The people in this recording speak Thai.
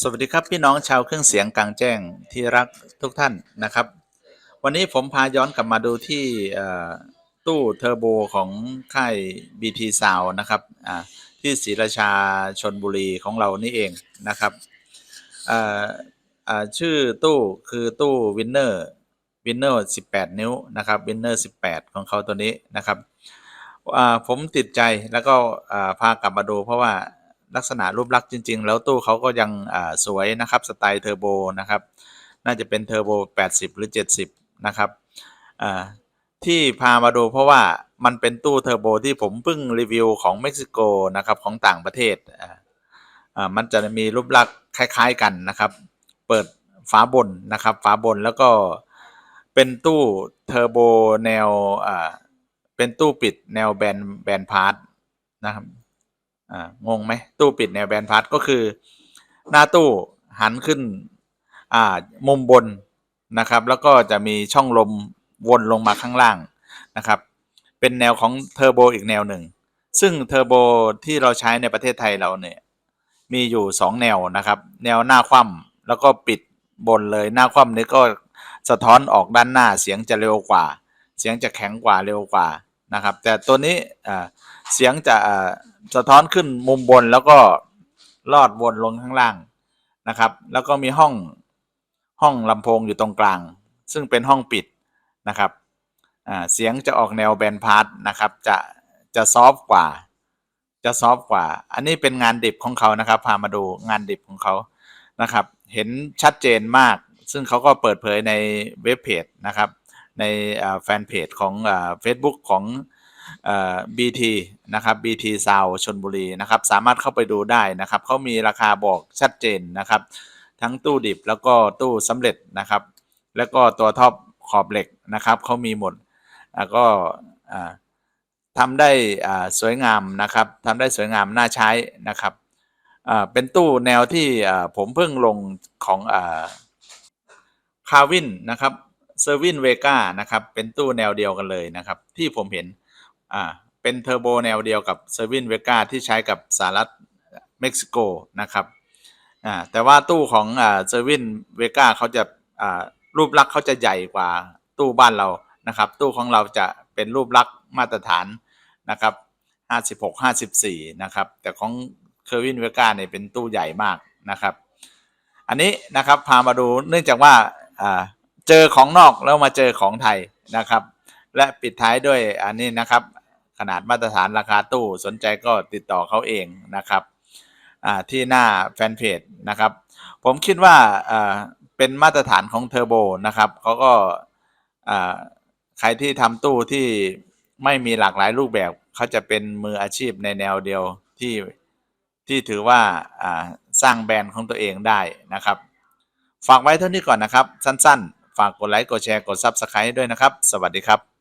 สวัสดีครับพี่น้องชาวเครื่องเสียงกลางแจ้งที่รักทุกท่านนะครับ วันนี้ผมพาย้อนกลับมาดูที่ตู้เทอร์โบของค่าย BT Sound นะครับที่ศรีราชาชนบุรีของเรานี่เองนะครับชื่อตู้คือตู้วินเนอร์วินเนอร์18 นิ้วนะครับวินเนอร์18 ของเขาตัวนี้นะครับอ่าผมติดใจแล้วก็พากลับมาดูเพราะว่า ลักษณะรูปลักษณ์จริง ๆ แล้วตู้เขาก็ยังสวยนะครับสไตล์เทอร์โบนะครับ น่าจะเป็นเทอร์โบ 80 หรือ 70 นะครับที่พามาดูเพราะว่ามันเป็นตู้เทอร์โบที่ผมเพิ่งรีวิวของเม็กซิโกนะครับของต่างประเทศมันจะมีรูปลักษณ์คล้าย ๆกันนะครับ เปิดฝาบนนะครับฝาบนแล้วก็เป็นตู้เทอร์โบแนวเป็นตู้ปิดแนวแบนแบนพาร์ทนะครับ อ่างงไหมตู้ปิดแนวแบนพัดก็คือ หน้าตู้หันขึ้นอ่ามุมบนนะครับ แล้วก็จะมีช่องลมวนลงมาข้างล่างนะครับ เป็นแนวของเทอร์โบอีกแนวหนึ่ง ซึ่งเทอร์โบที่เราใช้ในประเทศไทยเราเนี่ยมีอยู่ 2 แนวนะครับ แนวหน้าคว่ำแล้วก็ปิดบนเลยหน้าคว่ำนี่ก็สะท้อนออกด้านหน้าเสียงจะเร็วกว่า เสียงจะแข็งกว่าเร็วกว่า นะครับ แต่ตัวนี้เสียงจะสะท้อนขึ้นมุมบนแล้วก็ลอดวนลงข้างล่างนะครับ แล้วก็มีห้องห้องลำโพงอยู่ตรงกลาง ซึ่งเป็นห้องปิดนะครับเสียงจะออกแนวแบนพาร์ทนะครับ จะจะซอฟกว่า จะซอฟกว่า อันนี้เป็นงานดิบของเขานะครับ พามาดูงานดิบของเขานะครับ เห็นชัดเจนมาก ซึ่งเขาก็เปิดเผยในเว็บเพจนะครับ ในแฟนเพจของเฟซบุ๊กของเอ่อ BT นะครับ BT Sound ชนบุรีนะครับ สามารถเข้าไปดูได้นะครับเขามีราคาบอกชัดเจนนะครับ ทั้งตู้ดิบแล้วก็ตู้สำเร็จนะครับ แล้วก็ตัวท็อปขอบเหล็กนะครับเขามีหมดอ่าก็ทำได้สวยงามนะครับทำได้สวยงามน่าใช้นะครับเป็นตู้แนวที่ผมเพิ่งลงของอ่าคาวินนะครับ เซอร์วินเวกานะครับ เป็นตู้แนวเดียวกันเลยนะครับ ที่ผมเห็นอ่าเป็นเทอร์โบแนวเดียวกับเซอร์วินเวกาที่ใช้กับสหรัฐเม็กซิโกนะครับอ่าแต่ว่าตู้ของอ่าเซอร์วินเวกาเขาจะอ่ารูปลักษณ์เขาจะใหญ่กว่าตู้บ้านเรานะครับ ตู้ของเราจะเป็นรูปลักษณ์มาตรฐานนะครับ56 54 นะครับ แต่ของเคอร์วินเวกาเนี่ยเป็นตู้ใหญ่มากนะครับ อันนี้นะครับพามาดูเนื่องจากว่าอ่า เจอของนอกแล้วมาเจอของไทยนะครับ และปิดท้ายด้วยอันนี้นะครับ ขนาดมาตรฐานราคาตู้สนใจก็ติดต่อเขาเองนะครับที่หน้าแฟนเพจนะครับ ผมคิดว่าเป็นมาตรฐานของเทอร์โบนะครับเขาก็ใครที่ทำตู้ที่ไม่มีหลากหลายรูปแบบเขาจะเป็นมืออาชีพในแนวเดียวที่ที่ถือว่าสร้างแบรนด์ของตัวเองได้นะครับ ฝากไว้เท่านี้ก่อนนะครับ สั้น ๆ ฝากกดไลค์ กดแชร์ กด Subscribe ด้วยนะครับ สวัสดีครับ